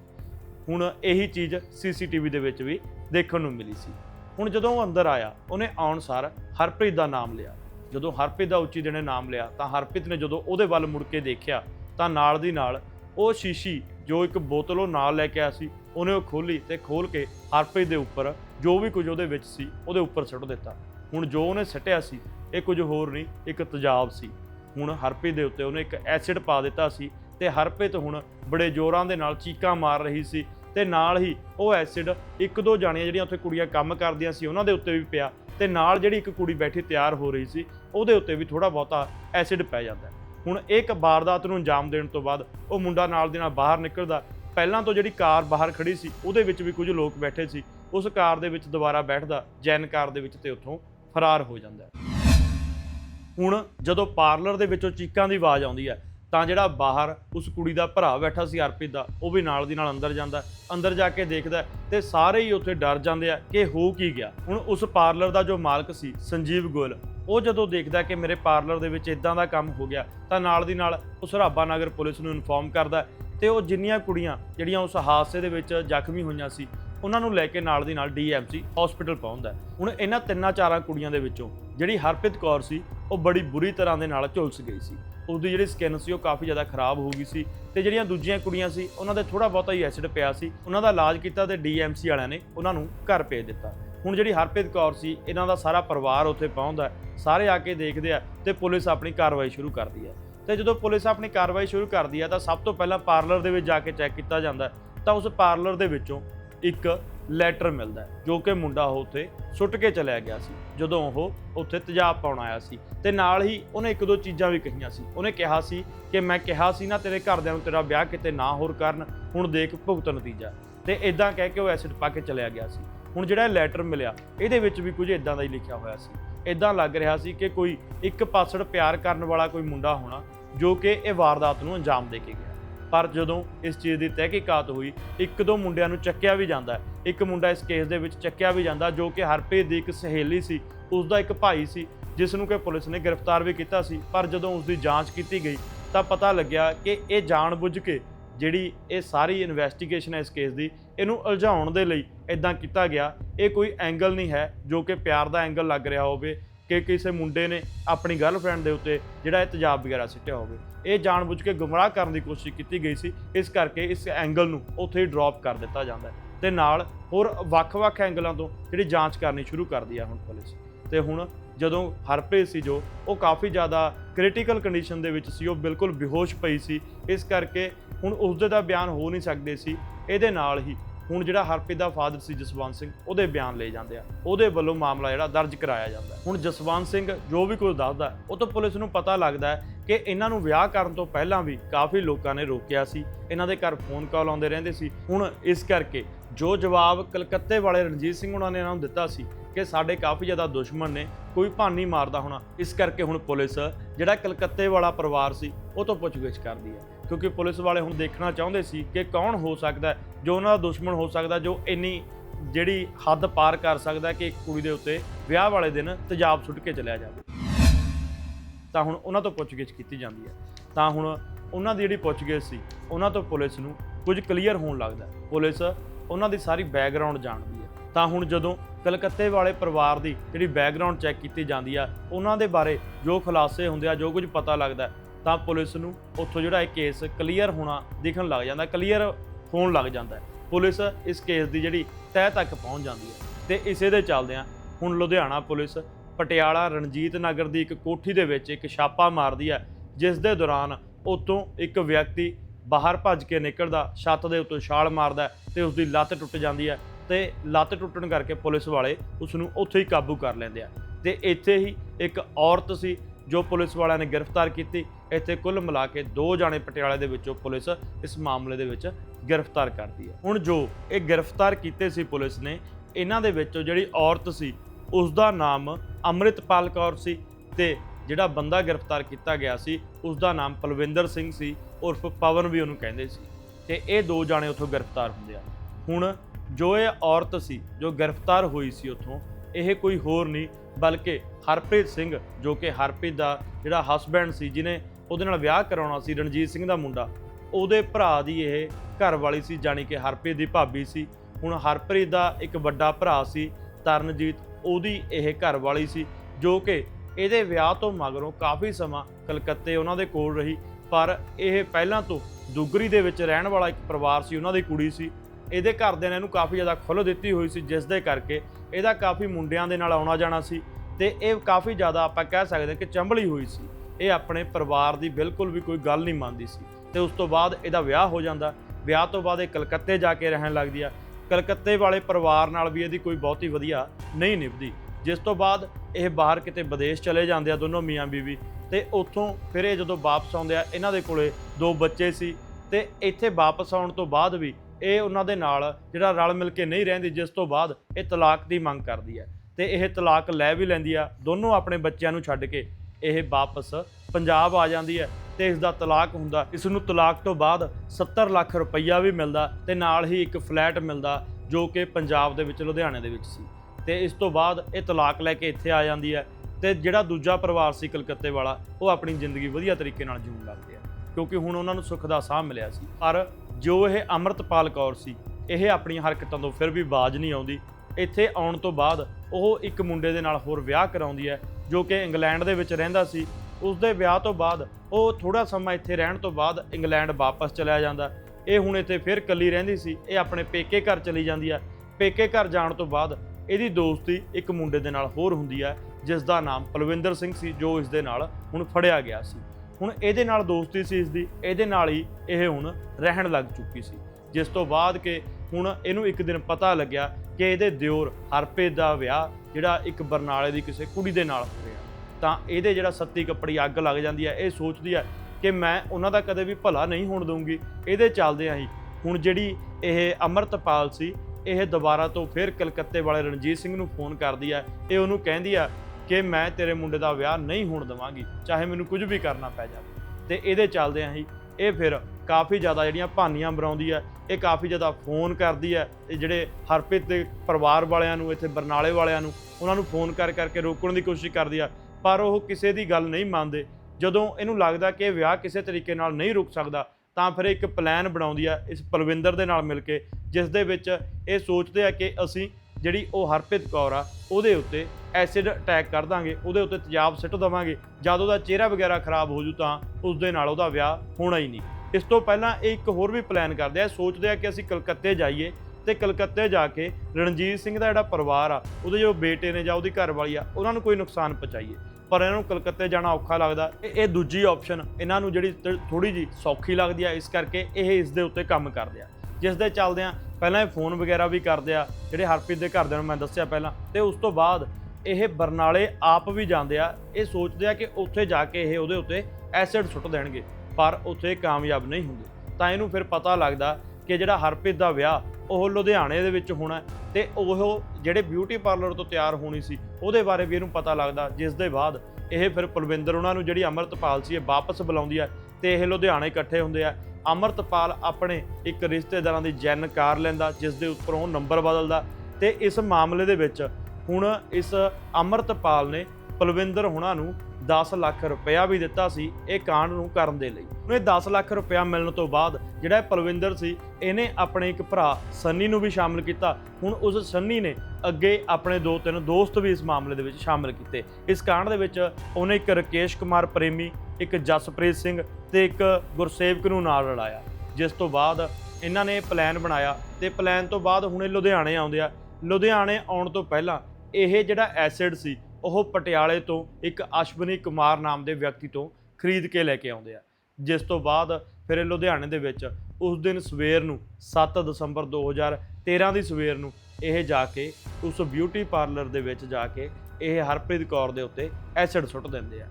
ਹੁਣ ਇਹੀ ਚੀਜ਼ ਸੀਸੀਟੀਵੀ ਦੇ ਵਿੱਚ ਵੀ ਦੇਖਣ ਨੂੰ ਮਿਲੀ ਸੀ। ਹੁਣ ਜਦੋਂ ਉਹ ਅੰਦਰ ਆਇਆ, ਉਹਨੇ ਆਉਣ ਸਾਰ ਹਰਪ੍ਰੀਤ ਦਾ ਨਾਮ ਲਿਆ। ਜਦੋਂ ਹਰਪ੍ਰੀਤ ਦਾ ਉੱਚੀ ਜਣੇ ਨਾਮ ਲਿਆ, ਤਾਂ ਹਰਪ੍ਰੀਤ ਨੇ ਜਦੋਂ ਉਹਦੇ ਵੱਲ ਮੁੜ ਕੇ ਦੇਖਿਆ, ਤਾਂ ਨਾਲ ਦੀ ਨਾਲ ਉਹ ਸ਼ੀਸ਼ੀ ਜੋ ਇੱਕ ਬੋਤਲ ਉਹ ਨਾਲ ਲੈ ਕੇ ਆਇਆ ਸੀ ਉਹਨੇ ਉਹ ਖੋਲੀ ਤੇ ਖੋਲ ਕੇ ਹਰਪ੍ਰੀਤ ਦੇ ਉੱਪਰ, ਜੋ ਵੀ ਕੁਝ ਉਹਦੇ ਵਿੱਚ ਸੀ, ਉਹਦੇ ਉੱਪਰ ਸੁੱਟ ਦਿੱਤਾ। ਹੁਣ ਜੋ ਉਹਨੇ ਸੱਟਿਆ ਸੀ, ਇਹ ਕੁਝ ਹੋਰ ਨਹੀਂ, ਇੱਕ ਤਜਾਬ ਸੀ। ਹੁਣ ਹਰਪ੍ਰੀਤ ਦੇ ਉੱਤੇ ਉਹਨੇ ਇੱਕ ਐਸਿਡ ਪਾ ਦਿੱਤਾ ਸੀ ਤੇ ਹਰਪ੍ਰੀਤ ਹੁਣ ਬੜੇ ਜ਼ੋਰਾਂ ਦੇ ਨਾਲ ਚੀਕਾਂ ਮਾਰ ਰਹੀ ਸੀ ਤੇ ਨਾਲ ਹੀ ਉਹ ਐਸਿਡ ਇੱਕ ਦੋ ਜਾਣੀਆਂ ਜਿਹੜੀਆਂ ਉੱਥੇ ਕੁੜੀਆਂ ਕੰਮ ਕਰਦੀਆਂ ਸੀ, ਉਹਨਾਂ ਦੇ ਉੱਤੇ ਵੀ ਪਿਆ ਤੇ ਨਾਲ ਜਿਹੜੀ ਇੱਕ ਕੁੜੀ ਬੈਠੀ ਤਿਆਰ ਹੋ ਰਹੀ ਸੀ, ਉਹਦੇ ਉੱਤੇ ਵੀ ਥੋੜਾ ਬਹੁਤਾ ਐਸਿਡ ਪੈ ਜਾਂਦਾ। ਹੁਣ ਇੱਕ ਵਾਰਦਾਤ ਨੂੰ ਅੰਜਾਮ ਦੇਣ ਤੋਂ ਬਾਅਦ ਉਹ ਮੁੰਡਾ ਨਾਲ ਦੀ ਨਾਲ ਬਾਹਰ ਨਿਕਲਦਾ ਪਹਿਲਾਂ ਤੋਂ ਜਿਹੜੀ ਕਾਰ ਬਾਹਰ ਖੜੀ ਸੀ, ਉਹਦੇ ਵਿੱਚ ਵੀ ਕੁਝ ਲੋਕ ਬੈਠੇ ਸੀ। ਉਸ ਕਾਰ ਦੇ ਵਿੱਚ ਦੁਬਾਰਾ ਬੈਠਦਾ, ਜੈਨ ਕਾਰ ਦੇ ਵਿੱਚ ਤੇ ਉੱਥੋਂ ਫਰਾਰ ਹੋ ਜਾਂਦਾ ਹੁਣ ਜਦੋਂ ਪਾਰਲਰ ਦੇ ਵਿੱਚੋਂ ਚੀਕਾਂ ਦੀ ਆਵਾਜ਼ ਆਉਂਦੀ ਹੈ, ਤਾਂ ਜਿਹੜਾ ਬਾਹਰ ਉਸ ਕੁੜੀ ਦਾ ਭਰਾ ਬੈਠਾ ਸੀ ਅਰਪਿਤ ਦਾ, ਉਹ ਵੀ ਨਾਲ ਦੀ ਨਾਲ ਅੰਦਰ ਜਾਂਦਾ ਅੰਦਰ ਜਾ ਕੇ ਦੇਖਦਾ ਤੇ ਸਾਰੇ ਹੀ ਉੱਥੇ ਡਰ ਜਾਂਦੇ ਆ ਕਿ ਹੋ ਕੀ ਗਿਆ। ਹੁਣ ਉਸ ਪਾਰਲਰ ਦਾ ਜੋ ਮਾਲਕ ਸੀ, ਸੰਜੀਵ ਗੋਇਲ, ਉਹ ਜਦੋਂ ਦੇਖਦਾ ਕਿ ਮੇਰੇ ਪਾਰਲਰ ਦੇ ਵਿੱਚ ਇਦਾਂ ਦਾ ਕੰਮ ਹੋ ਗਿਆ, ਤਾਂ ਨਾਲ ਦੀ ਨਾਲ ਉਸ ਰਾਬਾ ਨਗਰ ਪੁਲਿਸ ਨੂੰ ਇਨਫੋਰਮ ਕਰਦਾ ਤੇ ਉਹ ਜਿੰਨੀਆਂ ਕੁੜੀਆਂ ਜਿਹੜੀਆਂ ਉਸ ਹਾਦਸੇ ਦੇ ਵਿੱਚ ਜ਼ਖਮੀ ਹੋਈਆਂ ਸੀ, ਉਹਨਾਂ ਨੂੰ ਲੈ ਕੇ ਨਾਲ ਦੀ ਨਾਲ ਡੀਐਮਸੀ ਹਸਪੀਟਲ ਪਹੁੰਚਦਾ ਹੁਣ ਇਹਨਾਂ ਤਿੰਨਾਂ ਚਾਰਾਂ ਕੁੜੀਆਂ ਦੇ ਵਿੱਚੋਂ ਜਿਹੜੀ ਹਰਪ੍ਰੀਤ ਕੌਰ ਸੀ, ਉਹ ਬੜੀ ਬੁਰੀ ਤਰ੍ਹਾਂ ਦੇ ਨਾਲ ਝੁਲਸ ਗਈ ਸੀ। ਉਹਦੀ ਜਿਹੜੀ ਸਕਿਨ ਸੀ, ਉਹ ਕਾਫੀ ਜ਼ਿਆਦਾ ਖਰਾਬ ਹੋ ਗਈ ਸੀ ਤੇ ਜਿਹੜੀਆਂ ਦੂਜੀਆਂ ਕੁੜੀਆਂ ਸੀ, ਉਹਨਾਂ ਦੇ ਥੋੜਾ ਬਹੁਤਾ ਹੀ ਐਸਿਡ ਪਿਆ ਸੀ। ਉਹਨਾਂ ਦਾ ਇਲਾਜ ਕੀਤਾ ਤੇ ਡੀਐਮਸੀ ਵਾਲਿਆਂ ਨੇ ਉਹਨਾਂ ਨੂੰ ਘਰ ਭੇਜ ਦਿੱਤਾ। ਹੁਣ ਜਿਹੜੀ ਹਰਪ੍ਰੀਤ ਕੌਰ ਸੀ, ਇਹਨਾਂ ਦਾ ਸਾਰਾ ਪਰਿਵਾਰ ਉੱਥੇ ਪਹੁੰਚਦਾ ਸਾਰੇ ਆ ਕੇ ਦੇਖਦੇ ਆ ਤੇ ਪੁਲਿਸ ਆਪਣੀ ਕਾਰਵਾਈ ਸ਼ੁਰੂ ਕਰਦੀ ਹੈ। ਤੇ ਜਦੋਂ ਪੁਲਿਸ ਆਪਣੀ ਕਾਰਵਾਈ ਸ਼ੁਰੂ ਕਰਦੀ ਹੈ ਤਾਂ ਸਭ ਤੋਂ ਪਹਿਲਾਂ ਪਾਰਲਰ ਦੇ ਵਿੱਚ ਜਾ ਕੇ ਚੈੱਕ ਕੀਤਾ ਜਾਂਦਾ ਤਾਂ ਉਸ ਪਾਰਲਰ ਦੇ ਵਿੱਚੋਂ ਇੱਕ ਲੈਟਰ ਮਿਲਦਾ ਜੋ ਕਿ ਮੁੰਡਾ ਉਹ ਉੱਥੇ ਸੁੱਟ ਕੇ ਚਲਿਆ ਗਿਆ ਸੀ, ਜਦੋਂ ਉਹ ਉੱਥੇ ਤੇਜ਼ਾਬ ਪਾਉਣ ਆਇਆ ਸੀ। ਤੇ ਨਾਲ ਹੀ ਉਹਨੇ ਇੱਕ ਦੋ ਚੀਜ਼ਾਂ ਵੀ ਕਹੀਆਂ ਸੀ। ਉਹਨੇ ਕਿਹਾ ਸੀ ਕਿ ਮੈਂ ਕਿਹਾ ਸੀ ਨਾ, ਤੇਰੇ ਘਰਦਿਆਂ ਨੂੰ ਤੇਰਾ ਵਿਆਹ ਕਿਤੇ ਨਾ ਹੋਰ ਕਰਨ, ਹੁਣ ਦੇਖ ਭੁਗਤ ਨਤੀਜਾ ਤੇ ਇਦਾਂ ਕਹਿ ਕੇ ਉਹ ਐਸਿਡ ਪਾ ਕੇ ਚਲਿਆ ਗਿਆ ਸੀ। ਹੁਣ ਜਿਹੜਾ ਲੈਟਰ ਮਿਲਿਆ, ਇਹਦੇ ਵਿੱਚ ਵੀ ਕੁਝ ਇਦਾਂ ਦਾ ਹੀ ਲਿਖਿਆ ਹੋਇਆ ਸੀ। ਇਦਾਂ ਲੱਗ ਰਿਹਾ ਸੀ ਕਿ ਕੋਈ ਇੱਕ ਪਾਸੜ ਪਿਆਰ ਕਰਨ ਵਾਲਾ ਕੋਈ ਮੁੰਡਾ ਹੋਣਾ ਜੋ ਕਿ ਇਹ ਵਾਰਦਾਤ ਨੂੰ ਅੰਜਾਮ ਦੇ ਕੇ ਗਿਆ। ਪਰ ਜਦੋਂ ਇਸ ਚੀਜ਼ ਦੀ ਤਹਿਕੀਕਾਤ ਹੋਈ, ਇੱਕ ਦੋ ਮੁੰਡਿਆਂ ਨੂੰ ਚੱਕਿਆ ਵੀ ਜਾਂਦਾ ਹੈ। ਇੱਕ ਮੁੰਡਾ ਇਸ ਕੇਸ ਦੇ ਵਿੱਚ ਚੱਕਿਆ ਵੀ ਜਾਂਦਾ, ਜੋ ਕਿ ਹਰਪ੍ਰੀਤ ਦੀ ਇੱਕ ਸਹੇਲੀ ਸੀ ਉਸ ਦਾ ਇੱਕ ਭਾਈ ਸੀ, ਜਿਸ ਨੂੰ ਕਿ ਪੁਲਿਸ ਨੇ ਗ੍ਰਿਫਤਾਰ ਵੀ ਕੀਤਾ ਸੀ। ਪਰ ਜਦੋਂ ਉਸ ਦੀ ਜਾਂਚ ਕੀਤੀ ਗਈ, ਤਾਂ ਪਤਾ ਲੱਗਿਆ ਕਿ ਇਹ ਜਾਣਬੁੱਝ ਕੇ ਜਿਹੜੀ ਇਹ ਸਾਰੀ ਇਨਵੈਸਟੀਗੇਸ਼ਨ ਹੈ ਇਸ ਕੇਸ ਦੀ, ਇਹਨੂੰ ਉਲਝਾਉਣ ਦੇ ਲਈ ਇਦਾਂ ਕੀਤਾ ਗਿਆ। ਇਹ ਕੋਈ ਐਂਗਲ ਨਹੀਂ ਹੈ, ਜੋ ਕਿ ਪਿਆਰ ਦਾ ਐਂਗਲ ਲੱਗ ਰਿਹਾ ਹੋਵੇ ਕਿ ਕਿਸੇ ਮੁੰਡੇ ਨੇ ਆਪਣੀ ਗਰਲਫ੍ਰੈਂਡ ਦੇ ਉੱਤੇ ਜਿਹੜਾ ਇਹ ਤੇਜ਼ਾਬ ਵਗੈਰਾ ਸਿੱਟਿਆ ਹੋਵੇ। ਇਹ ਜਾਣਬੁੱਝ ਕੇ ਗੁੰਮਰਾਹ ਕਰਨ ਦੀ ਕੋਸ਼ਿਸ਼ ਕੀਤੀ ਗਈ ਸੀ। ਇਸ ਕਰਕੇ ਇਸ ਐਂਗਲ ਨੂੰ ਉੱਥੇ ਹੀ ਡ੍ਰੌਪ ਕਰ ਦਿੱਤਾ ਜਾਂਦਾ ਹੈ। ਤੇ ਨਾਲ ਹੋਰ ਵੱਖ-ਵੱਖ ਐਂਗਲਾਂ ਤੋਂ ਜਿਹੜੀ ਜਾਂਚ ਕਰਨੀ ਸ਼ੁਰੂ ਕਰਦੀ ਆ ਹੁਣ ਪੁਲਿਸ। ਤੇ ਹੁਣ ਜਦੋਂ ਹਰਪ੍ਰੀਤ ਸੀ ਜੋ, ਉਹ ਕਾਫੀ ਜ਼ਿਆਦਾ ਕ੍ਰਿਟੀਕਲ ਕੰਡੀਸ਼ਨ ਦੇ ਵਿੱਚ ਸੀ। ਉਹ ਬਿਲਕੁਲ ਬੇਹੋਸ਼ ਪਈ ਸੀ। ਇਸ ਕਰਕੇ ਹੁਣ ਉਸਦੇ ਦਾ ਬਿਆਨ ਹੋ ਨਹੀਂ ਸਕਦੇ ਸੀ। ਇਹਦੇ ਨਾਲ ਹੀ ਹੁਣ ਜਿਹੜਾ ਹਰਪ੍ਰੀਤ ਦਾ ਫਾਦਰ ਸੀ ਜਸਵੰਤ ਸਿੰਘ, ਉਹਦੇ ਬਿਆਨ ਲਏ ਜਾਂਦੇ ਆ। ਉਹਦੇ ਵੱਲੋਂ ਮਾਮਲਾ ਜਿਹੜਾ ਦਰਜ ਕਰਾਇਆ ਜਾਂਦਾ ਹੁਣ ਜਸਵੰਤ ਸਿੰਘ ਜੋ ਵੀ ਕੁਝ ਦੱਸਦਾ ਉਹ ਤੋਂ ਪੁਲਿਸ ਨੂੰ ਪਤਾ ਲੱਗਦਾ ਕਿ ਇਹਨਾਂ ਨੂੰ ਵਿਆਹ ਕਰਨ ਤੋਂ ਪਹਿਲਾਂ ਵੀ ਕਾਫੀ ਲੋਕਾਂ ਨੇ ਰੋਕਿਆ ਸੀ। ਇਹਨਾਂ ਦੇ ਘਰ ਫੋਨ ਕਾਲ ਆਉਂਦੇ ਰਹਿੰਦੇ ਸੀ। ਹੁਣ ਇਸ ਕਰਕੇ ਜੋ ਜਵਾਬ ਕਲਕੱਤੇ ਵਾਲੇ ਰਣਜੀਤ ਸਿੰਘ ਉਹਨਾਂ ਨੇ ਇਹਨਾਂ ਨੂੰ ਦਿੱਤਾ ਸੀ ਕਿ ਸਾਡੇ ਕਾਫੀ ਜ਼ਿਆਦਾ ਦੁਸ਼ਮਣ ਨੇ, ਕੋਈ ਭਾਨੀ ਮਾਰਦਾ ਹੋਣਾ। ਇਸ ਕਰਕੇ ਹੁਣ ਪੁਲਿਸ ਜਿਹੜਾ ਕਲਕੱਤੇ ਵਾਲਾ ਪਰਿਵਾਰ ਸੀ, ਉਹ ਤੋਂ ਪੁੱਛਗਿੱਛ ਕਰਦੀ ਹੈ। ਕਿਉਂਕਿ ਪੁਲਿਸ ਵਾਲੇ ਹੁਣ ਦੇਖਣਾ ਚਾਹੁੰਦੇ ਸੀ ਕਿ ਕੌਣ ਹੋ ਸਕਦਾ ਜੋ ਉਹਨਾਂ ਦਾ ਦੁਸ਼ਮਣ ਹੋ ਸਕਦਾ, ਜੋ ਇੰਨੀ ਜਿਹੜੀ ਹੱਦ ਪਾਰ ਕਰ ਸਕਦਾ ਕਿ ਇੱਕ ਕੁੜੀ ਦੇ ਉੱਤੇ ਵਿਆਹ ਵਾਲੇ ਦਿਨ ਤੇਜ਼ਾਬ ਸੁੱਟ ਕੇ ਚਲਿਆ ਜਾਵੇ। ਤਾਂ ਹੁਣ ਉਹਨਾਂ ਤੋਂ ਪੁੱਛਗਿੱਛ ਕੀਤੀ ਜਾਂਦੀ ਹੈ। ਤਾਂ ਹੁਣ ਉਹਨਾਂ ਦੀ ਜਿਹੜੀ ਪੁੱਛਗਿੱਛ ਸੀ, ਉਹਨਾਂ ਤੋਂ ਪੁਲਿਸ ਨੂੰ ਕੁਝ ਕਲੀਅਰ ਹੋਣ ਲੱਗਦਾ ਪੁਲਿਸ ਉਹਨਾਂ ਦੀ ਸਾਰੀ ਬੈਕਗ੍ਰਾਉਂਡ ਜਾਣਦੀ ਹੈ। ਤਾਂ ਹੁਣ ਜਦੋਂ ਕਲਕੱਤੇ ਵਾਲੇ ਪਰਿਵਾਰ ਦੀ ਜਿਹੜੀ ਬੈਕਗ੍ਰਾਉਂਡ ਚੈੱਕ ਕੀਤੀ ਜਾਂਦੀ ਆ, ਉਹਨਾਂ ਦੇ ਬਾਰੇ ਜੋ ਖੁਲਾਸੇ ਹੁੰਦੇ ਆ, ਜੋ ਕੁਝ ਪਤਾ ਲੱਗਦਾ ਤਾਂ ਪੁਲਿਸ ਨੂੰ ਉੱਥੋਂ ਜਿਹੜਾ ਇਹ ਕੇਸ ਕਲੀਅਰ ਹੋਣਾ ਦਿਖਣ ਲੱਗ ਜਾਂਦਾ, ਕਲੀਅਰ ਹੋਣ ਲੱਗ ਜਾਂਦਾ ਪੁਲਿਸ ਇਸ ਕੇਸ ਦੀ ਜਿਹੜੀ ਤਹਿ ਤੱਕ ਪਹੁੰਚ ਜਾਂਦੀ ਹੈ। ਤੇ ਇਸੇ ਦੇ ਚੱਲਦਿਆਂ ਹੁਣ ਲੁਧਿਆਣਾ ਪੁਲਿਸ ਪਟਿਆਲਾ ਰਣਜੀਤ ਨਗਰ ਦੀ ਇੱਕ ਕੋਠੀ ਦੇ ਵਿੱਚ ਇੱਕ ਛਾਪਾ ਮਾਰਦੀ ਹੈ, ਜਿਸ ਦੇ ਦੌਰਾਨ ਉੱਥੋਂ ਇੱਕ ਵਿਅਕਤੀ ਬਾਹਰ ਭੱਜ ਕੇ ਨਿਕਲਦਾ, ਛੱਤ ਦੇ ਉੱਤੋਂ ਛਾਲ ਮਾਰਦਾ ਹੈ ਤੇ ਉਸ ਦੀ ਲੱਤ ਟੁੱਟ ਜਾਂਦੀ ਹੈ ਤੇ ਲੱਤ ਟੁੱਟਣ ਕਰਕੇ ਪੁਲਿਸ ਵਾਲੇ ਉਸ ਨੂੰ ਉੱਥੇ ਹੀ ਕਾਬੂ ਕਰ ਲੈਂਦੇ ਆ। ਤੇ ਇੱਥੇ ਹੀ ਇੱਕ ਔਰਤ ਸੀ ਜੋ ਪੁਲਿਸ ਵਾਲਿਆਂ ਨੇ ਗ੍ਰਿਫਤਾਰ ਕੀਤੀ ਇੱਥੇ ਕੁੱਲ ਮਿਲਾ ਕੇ ਦੋ ਜਾਣੇ ਪਟਿਆਲੇ ਦੇ ਵਿੱਚੋਂ ਪੁਲਿਸ ਇਸ ਮਾਮਲੇ ਦੇ ਵਿੱਚ ਗ੍ਰਿਫਤਾਰ ਕਰਦੀ ਹੈ। ਹੁਣ ਜੋ ਇਹ ਗ੍ਰਿਫਤਾਰ ਕੀਤੇ ਸੀ ਪੁਲਿਸ ਨੇ, ਇਹਨਾਂ ਦੇ ਵਿੱਚੋਂ ਜਿਹੜੀ ਔਰਤ ਸੀ ਉਸ ਦਾ ਨਾਮ ਅੰਮ੍ਰਿਤਪਾਲ ਕੌਰ ਸੀ ਤੇ ਜਿਹੜਾ ਬੰਦਾ ਗ੍ਰਿਫਤਾਰ ਕੀਤਾ ਗਿਆ ਸੀ ਉਸ ਦਾ ਨਾਮ ਪਲਵਿੰਦਰ ਸਿੰਘ ਸੀ, ਉਰਫ ਪਵਨ ਵੀ ਉਹਨੂੰ ਕਹਿੰਦੇ ਸੀ। ਤੇ ਇਹ ਦੋ ਜਾਣੇ ਉੱਥੋਂ ਗ੍ਰਿਫਤਾਰ ਹੁੰਦੇ ਆ। ਹੁਣ ਜੋ ਇਹ ਔਰਤ ਸੀ, ਜੋ ਗ੍ਰਿਫਤਾਰ ਹੋਈ ਸੀ ਉੱਥੋਂ, ਇਹ ਕੋਈ ਹੋਰ ਨਹੀਂ, ਬਲਕਿ ਹਰਪ੍ਰੀਤ ਸਿੰਘ, ਜੋ ਕਿ ਹਰਪ੍ਰੀਤ ਦਾ ਜਿਹੜਾ ਹਸਬੈਂਡ ਸੀ ਜਿਨੇ ਉਹਦੇ ਨਾਲ ਵਿਆਹ ਕਰਾਉਣਾ ਸੀ, ਰਣਜੀਤ ਸਿੰਘ ਦਾ ਮੁੰਡਾ। ਉਹਦੇ ਭਰਾ ਦੀ ਇਹ ਘਰ ਵਾਲੀ ਸੀ, ਜਾਣੀ ਕਿ ਹਰਪ੍ਰੀਤ ਦੀ ਭਾਬੀ ਸੀ। ਹੁਣ ਹਰਪ੍ਰੀਤ ਦਾ ਇੱਕ ਵੱਡਾ ਭਰਾ ਸੀ, ਤਰਨਜੀਤ, ਉਹਦੀ ਇਹ ਘਰ ਵਾਲੀ ਸੀ, ਜੋ ਕਿ ਇਹਦੇ ਵਿਆਹ ਤੋਂ ਮਗਰੋਂ ਕਾਫੀ ਸਮਾਂ ਕਲਕੱਤੇ ਉਹਨਾਂ ਦੇ ਕੋਲ ਰਹੀ। ਪਰ ਇਹ ਪਹਿਲਾਂ ਤੋਂ ਦੁਗਰੀ ਦੇ ਵਿੱਚ ਰਹਿਣ ਵਾਲਾ ਇੱਕ ਪਰਿਵਾਰ ਸੀ, ਉਹਨਾਂ ਦੀ ਕੁੜੀ ਸੀ। ਇਹਦੇ ਘਰਦਿਆਂ ਨੇ ਇਹਨੂੰ ਕਾਫੀ ਜ਼ਿਆਦਾ ਖੁੱਲ੍ਹ ਦਿੱਤੀ ਹੋਈ ਸੀ ਜਿਸ ਦੇ ਕਰਕੇ ਇਹਦਾ ਕਾਫੀ ਮੁੰਡਿਆਂ ਦੇ ਨਾਲ ਆਉਣਾ ਜਾਣਾ ਸੀ। ਤੇ ਇਹ ਕਾਫੀ ਜ਼ਿਆਦਾ ਆਪਾਂ ਕਹਿ ਸਕਦੇ ਕਿ ਚੰਬਲੀ ਹੋਈ ਸੀ। ਇਹ ਆਪਣੇ ਪਰਿਵਾਰ ਦੀ ਬਿਲਕੁਲ ਵੀ ਕੋਈ ਗੱਲ ਨਹੀਂ ਮੰਨਦੀ ਸੀ। ਤੇ ਉਸ ਤੋਂ ਬਾਅਦ ਇਹਦਾ ਵਿਆਹ ਹੋ ਜਾਂਦਾ। ਵਿਆਹ ਤੋਂ ਬਾਅਦ ਇਹ ਕਲਕੱਤੇ ਜਾ ਕੇ ਰਹਿਣ ਲੱਗਦੀ ਆ। ਕਲਕੱਤੇ ਵਾਲੇ ਪਰਿਵਾਰ ਨਾਲ ਵੀ ਇਹਦੀ ਕੋਈ ਬਹੁਤੀ ਵਧੀਆ ਨਹੀਂ ਨਿਭਦੀ। ਜਿਸ ਤੋਂ ਬਾਅਦ ਇਹ ਬਾਹਰ ਕਿਤੇ ਵਿਦੇਸ਼ ਚਲੇ ਜਾਂਦੇ ਆ ਦੋਨੋਂ ਮੀਆਂ ਬੀਵੀ। ਤੇ ਉੱਥੋਂ ਫਿਰ ਇਹ ਜਦੋਂ ਵਾਪਸ ਆਉਂਦੇ ਆ, ਇਹਨਾਂ ਦੇ ਕੋਲੇ ਦੋ ਬੱਚੇ ਸੀ। ਤੇ ਇੱਥੇ ਵਾਪਸ ਆਉਣ ਤੋਂ ਬਾਅਦ ਵੀ ਇਹ ਉਹਨਾਂ ਦੇ ਨਾਲ ਜਿਹੜਾ ਰਲ ਮਿਲ ਕੇ ਨਹੀਂ ਰਹਿੰਦੀ, ਜਿਸ ਤੋਂ ਬਾਅਦ ਇਹ ਤਲਾਕ ਦੀ ਮੰਗ ਕਰਦੀ ਹੈ ਤੇ ਇਹ ਤਲਾਕ ਲੈ ਵੀ ਲੈਂਦੀ ਆ, ਦੋਨੋਂ ਆਪਣੇ ਬੱਚਿਆਂ ਨੂੰ ਛੱਡ ਕੇ। ਇਹ ਵਾਪਸ ਪੰਜਾਬ ਆ ਜਾਂਦੀ ਹੈ ਤੇ ਇਸ ਦਾ ਤਲਾਕ ਹੁੰਦਾ। ਇਸ ਨੂੰ ਤਲਾਕ ਤੋਂ ਬਾਅਦ 70 ਲੱਖ ਰੁਪਈਆ ਵੀ ਮਿਲਦਾ ਤੇ ਨਾਲ ਹੀ ਇੱਕ ਫਲੈਟ ਮਿਲਦਾ ਜੋ ਕਿ ਪੰਜਾਬ ਦੇ ਵਿੱਚ, ਲੁਧਿਆਣੇ ਦੇ ਵਿੱਚ ਸੀ। ਤੇ ਇਸ ਤੋਂ ਬਾਅਦ ਇਹ ਤਲਾਕ ਲੈ ਕੇ ਇੱਥੇ ਆ ਜਾਂਦੀ ਹੈ ਤੇ ਜਿਹੜਾ ਦੂਜਾ ਪਰਿਵਾਰ ਸੀ ਕਲਕੱਤੇ ਵਾਲਾ, ਉਹ ਆਪਣੀ ਜ਼ਿੰਦਗੀ ਵਧੀਆ ਤਰੀਕੇ ਨਾਲ ਜਿਉਣ ਲੱਗਦੇ ਆ ਕਿਉਂਕਿ ਹੁਣ ਉਹਨਾਂ ਨੂੰ ਸੁੱਖ ਦਾ ਸਾਹ ਮਿਲਿਆ ਸੀ। ਪਰ ਜੋ ਇਹ ਅੰਮ੍ਰਿਤਪਾਲ ਕੌਰ ਸੀ, ਇਹ ਆਪਣੀਆਂ ਹਰਕਤਾਂ ਤੋਂ ਫਿਰ ਵੀ ਬਾਜ ਨਹੀਂ ਆਉਂਦੀ। ਇੱਥੇ ਆਉਣ ਤੋਂ ਬਾਅਦ ਉਹ ਇੱਕ ਮੁੰਡੇ ਦੇ ਨਾਲ ਹੋਰ ਵਿਆਹ ਕਰਾਉਂਦੀ ਹੈ, ਜੋ ਕਿ ਇੰਗਲੈਂਡ ਦੇ ਵਿੱਚ ਰਹਿੰਦਾ ਸੀ। ਉਸ ਦੇ ਵਿਆਹ ਤੋਂ ਬਾਅਦ ਉਹ ਥੋੜਾ ਸਮਾਂ ਇੱਥੇ ਰਹਿਣ ਤੋਂ ਬਾਅਦ ਇੰਗਲੈਂਡ ਵਾਪਸ ਚਲਿਆ ਜਾਂਦਾ। ਇਹ ਹੁਣ ਇੱਥੇ ਫਿਰ ਇਕੱਲੀ ਰਹਿੰਦੀ ਸੀ, ਇਹ ਆਪਣੇ ਪੇਕੇ ਘਰ ਚਲੀ ਜਾਂਦੀ ਹੈ। ਪੇਕੇ ਘਰ ਜਾਣ ਤੋਂ ਬਾਅਦ ਇਹਦੀ ਦੋਸਤੀ ਇੱਕ ਮੁੰਡੇ ਦੇ ਨਾਲ ਹੋਰ ਹੁੰਦੀ ਹੈ, ਜਿਸ ਦਾ ਨਾਮ ਪਲਵਿੰਦਰ ਸਿੰਘ ਸੀ, ਜੋ ਇਸ ਦੇ ਨਾਲ ਹੁਣ ਫੜਿਆ ਗਿਆ ਸੀ। ਹੁਣ ਇਹਦੇ ਨਾਲ ਦੋਸਤੀ ਸੀ ਇਸ ਦੀ, ਇਹਦੇ ਨਾਲ ਹੀ ਇਹ ਹੁਣ ਰਹਿਣ ਲੱਗ ਚੁੱਕੀ ਸੀ, ਜਿਸ ਤੋਂ ਬਾਅਦ ਕਿ ਹੁਣ ਇਹਨੂੰ ਇੱਕ ਦਿਨ ਪਤਾ ਲੱਗਿਆ ਕਿ ਇਹਦੇ ਦਿਓਰ ਹਰਪੇ ਦਾ ਵਿਆਹ ਜਿਹੜਾ ਇੱਕ ਬਰਨਾਲੇ ਦੀ ਕਿਸੇ ਕੁੜੀ ਦੇ ਨਾਲ ਹੋ ਰਿਹਾ। ਤਾਂ ਇਹਦੇ ਜਿਹੜਾ ਸੱਤੀ ਕੱਪੜੀ ਅੱਗ ਲੱਗ ਜਾਂਦੀ ਹੈ ਇਹ ਸੋਚਦੀ ਹੈ ਕਿ ਮੈਂ ਉਹਨਾਂ ਦਾ ਕਦੇ ਵੀ ਭਲਾ ਨਹੀਂ ਹੋਣ ਦਊਂਗੀ। ਇਹਦੇ ਚੱਲਦਿਆਂ ਹੀ। ਹੁਣ ਜਿਹੜੀ ਇਹ ਅਮਰਤਪਾਲ ਸੀ, ਇਹ ਦੁਬਾਰਾ ਤੋਂ ਫਿਰ ਕਲਕੱਤੇ ਵਾਲੇ ਰਣਜੀਤ ਸਿੰਘ ਨੂੰ ਫੋਨ ਕਰਦੀ ਹੈ ਇਹ ਉਹਨੂੰ ਕਹਿੰਦੀ ਆ ਕਿ ਮੈਂ ਤੇਰੇ ਮੁੰਡੇ ਦਾ ਵਿਆਹ ਨਹੀਂ ਹੋਣ ਦਵਾਂਗੀ, ਚਾਹੇ ਮੈਨੂੰ ਕੁਝ ਵੀ ਕਰਨਾ ਪੈ ਜਾਵੇ। ਤੇ ਇਹਦੇ ਚੱਲਦਿਆਂ ਹੀ। ਇਹ ਫਿਰ ਕਾਫੀ ਜ਼ਿਆਦਾ ਜਿਹੜੀਆਂ ਭਾਨੀਆਂ ਬਰਾਉਂਦੀ ਹੈ, ਇਹ ਕਾਫੀ ਜ਼ਿਆਦਾ ਫੋਨ ਕਰਦੀ ਹੈ। ਇਹ ਜਿਹੜੇ ਹਰਪ੍ਰੀਤ ਦੇ ਪਰਿਵਾਰ ਵਾਲਿਆਂ ਨੂੰ, ਇੱਥੇ ਬਰਨਾਲੇ ਵਾਲਿਆਂ ਨੂੰ, ਉਹਨਾਂ ਨੂੰ ਫੋਨ ਕਰ ਕਰਕੇ ਰੋਕਣ ਦੀ ਕੋਸ਼ਿਸ਼ ਕਰਦੀ ਆ। ਪਰ ਉਹ ਕਿਸੇ ਦੀ ਗੱਲ ਨਹੀਂ ਮੰਨਦੇ। ਜਦੋਂ ਇਹਨੂੰ ਲੱਗਦਾ ਕਿ ਇਹ ਵਿਆਹ ਕਿਸੇ ਤਰੀਕੇ ਨਾਲ ਨਹੀਂ ਰੁਕ ਸਕਦਾ, ਤਾਂ ਫਿਰ ਇੱਕ ਪਲਾਨ ਬਣਾਉਂਦੀ ਆ, ਇਸ ਪਲਵਿੰਦਰ ਦੇ ਨਾਲ ਮਿਲ ਕੇ, ਜਿਸ ਦੇ ਵਿੱਚ ਇਹ ਸੋਚਦੇ ਆ ਕਿ ਅਸੀਂ ਜਿਹੜੀ ਉਹ ਹਰਪ੍ਰੀਤ ਕੌਰ ਆ, ਉਹਦੇ ਉੱਤੇ ਐਸਿਡ ਅਟੈਕ ਕਰ ਦਾਂਗੇ, ਉਹਦੇ ਉੱਤੇ ਤੇਜ਼ਾਬ ਸਿੱਟ ਦਵਾਂਗੇ। ਜਦ ਉਹਦਾ ਚਿਹਰਾ ਵਗੈਰਾ ਖਰਾਬ ਹੋ ਜੂ ਤਾਂ ਉਸ ਦੇ ਨਾਲ ਉਹਦਾ ਵਿਆਹ ਹੋਣਾ ਹੀ ਨਹੀਂ। ਇਸ ਤੋਂ ਪਹਿਲਾਂ ਇਹ ਇੱਕ ਹੋਰ ਵੀ ਪਲਾਨ ਕਰਦੇ ਆ। ਸੋਚਦੇ ਆ ਕਿ ਅਸੀਂ ਕਲਕੱਤੇ ਜਾਈਏ ਤੇ ਕਲਕੱਤੇ ਜਾ ਕੇ ਰਣਜੀਤ ਸਿੰਘ ਦਾ ਜਿਹੜਾ ਪਰਿਵਾਰ ਆ, ਉਹਦੇ ਜੋ ਬੇਟੇ ਨੇ ਜਾਂ ਉਹਦੀ ਘਰਵਾਲੀ ਆ, ਉਹਨਾਂ ਨੂੰ ਕੋਈ ਨੁਕਸਾਨ ਪਹੁੰਚਾਈਏ। ਪਰ ਇਹਨਾਂ ਨੂੰ ਕਲਕੱਤੇ ਜਾਣਾ ਔਖਾ ਲੱਗਦਾ। ਇਹ ਇਹ ਦੂਜੀ ਆਪਸ਼ਨ ਇਹਨਾਂ ਨੂੰ ਜਿਹੜੀ ਥੋੜੀ ਜੀ ਸੌਖੀ ਲੱਗਦੀ ਆ, ਇਸ ਕਰਕੇ ਇਹ ਇਸ ਦੇ ਉੱਤੇ ਕੰਮ ਕਰਦੇ ਆ। ਜਿਸ ਦੇ ਚੱਲਦੇ ਆ, ਪਹਿਲਾਂ ਇਹ ਫੋਨ ਵਗੈਰਾ ਵੀ ਕਰਦੇ ਆ, ਜਿਹੜੇ ਹਰਪ੍ਰੀਤ ਦੇ ਘਰਦਿਆਂ ਨੂੰ ਮੈਂ ਦੱਸਿਆ ਪਹਿਲਾਂ, ਤੇ ਉਸ ਤੋਂ ਬਾਅਦ ਇਹ ਬਰਨਾਲੇ ਆਪ ਵੀ ਜਾਂਦੇ ਆ। ਇਹ ਸੋਚਦੇ ਆ ਕਿ ਉੱਥੇ ਜਾ ਕੇ ਇਹ ਉਹਦੇ ਉੱਤੇ ਐਸਿਡ ਸੁੱਟ ਦੇਣਗੇ। ਪਰ ਉੱਥੇ ਕਾਮਯਾਬ ਨਹੀਂ ਹੁੰਦੇ। ਤਾਂ ਇਹਨੂੰ ਫਿਰ ਪਤਾ ਲੱਗਦਾ ਕਿ ਜਿਹੜਾ ਹਰਪ੍ਰੀਤ ਦਾ ਵਿਆਹ, ਉਹ ਲੁਧਿਆਣੇ ਦੇ ਵਿੱਚ ਹੋਣਾ ਤੇ ਉਹ ਜਿਹੜੇ ਬਿਊਟੀ ਪਾਰਲਰ ਤੋਂ ਤਿਆਰ ਹੋਣੀ ਸੀ, ਉਹਦੇ ਬਾਰੇ ਵੀ ਇਹਨੂੰ ਪਤਾ ਲੱਗਦਾ। ਜਿਸ ਦੇ ਬਾਅਦ ਇਹ ਫਿਰ ਕੁਲਵਿੰਦਰ ਉਹਨਾਂ ਨੂੰ ਜਿਹੜੀ ਅਮਰਤਪਾਲ ਸੀ, ਇਹ ਵਾਪਸ ਬੁਲਾਉਂਦੀ ਹੈ ਤੇ ਇਹ ਲੁਧਿਆਣੇ ਇਕੱਠੇ ਹੁੰਦੇ ਆ। ਅਮਰਤਪਾਲ ਆਪਣੇ ਇੱਕ ਰਿਸ਼ਤੇਦਾਰਾਂ ਦੀ ਜੈਨ ਕਾਰ ਲੈਂਦਾ, ਜਿਸ ਦੇ ਉੱਪਰੋਂ ਨੰਬਰ ਬਦਲਦਾ ਤੇ ਇਸ ਮਾਮਲੇ ਦੇ ਵਿੱਚ ਹੁਣ ਇਸ ਅਮਰਤਪਾਲ ਨੇ ਪਲਵਿੰਦਰ ਹੁਣਾਂ ਨੂੰ 10 ਲੱਖ ਰੁਪਇਆ ਵੀ ਦਿੱਤਾ ਸੀ ਇਹ ਕਾਂਡ ਨੂੰ ਕਰਨ ਦੇ ਲਈ। ਹੁਣ ਇਹ 10 ਲੱਖ ਰੁਪਇਆ ਮਿਲਣ ਤੋਂ ਬਾਅਦ ਜਿਹੜਾ ਪਲਵਿੰਦਰ ਸੀ, ਇਹਨੇ ਆਪਣੇ ਇੱਕ ਭਰਾ ਸੰਨੀ ਨੂੰ ਵੀ ਸ਼ਾਮਿਲ ਕੀਤਾ। ਹੁਣ ਉਸ ਸੰਨੀ ਨੇ ਅੱਗੇ ਆਪਣੇ ਦੋ ਤਿੰਨ ਦੋਸਤ ਵੀ ਇਸ ਮਾਮਲੇ ਦੇ ਵਿੱਚ ਸ਼ਾਮਿਲ ਕੀਤੇ। ਇਸ ਕਾਂਡ ਦੇ ਵਿੱਚ ਉਹਨੇ ਇੱਕ ਰਕੇਸ਼ ਕੁਮਾਰ ਪ੍ਰੇਮੀ, ਇੱਕ ਜਸਪ੍ਰੀਤ ਸਿੰਘ ਤੇ ਇੱਕ ਗੁਰਸੇਵਕ ਨੂੰ ਨਾਲ ਰਲਾਇਆ। ਜਿਸ ਤੋਂ ਬਾਅਦ ਇਹਨਾਂ ਨੇ ਪਲਾਨ ਬਣਾਇਆ ਤੇ ਪਲਾਨ ਤੋਂ ਬਾਅਦ ਹੁਣ ਇਹ ਲੁਧਿਆਣੇ ਆਉਂਦੇ ਆ। ਲੁਧਿਆਣੇ ਆਉਣ ਤੋਂ ਪਹਿਲਾਂ ਇਹ ਜਿਹੜਾ ਐਸਿਡ ਸੀ ਉਹ ਪਟਿਆਲੇ ਤੋਂ ਇੱਕ ਅਸ਼ਵਨੀ ਕੁਮਾਰ ਨਾਮ ਦੇ ਵਿਅਕਤੀ ਤੋਂ ਖਰੀਦ ਕੇ ਲੈ ਕੇ ਆਉਂਦੇ ਆ। ਜਿਸ ਤੋਂ ਬਾਅਦ ਫਿਰ ਇਹ ਲੁਧਿਆਣੇ ਦੇ ਵਿੱਚ ਉਸ ਦਿਨ ਸਵੇਰ ਨੂੰ 7 ਦਸੰਬਰ 2013 ਦੀ ਸਵੇਰ ਨੂੰ ਇਹ ਜਾ ਕੇ, ਉਸ ਬਿਊਟੀ ਪਾਰਲਰ ਦੇ ਵਿੱਚ ਜਾ ਕੇ ਇਹ ਹਰਪ੍ਰੀਤ ਕੌਰ ਦੇ ਉੱਤੇ ਐਸਿਡ ਸੁੱਟ ਦਿੰਦੇ ਆ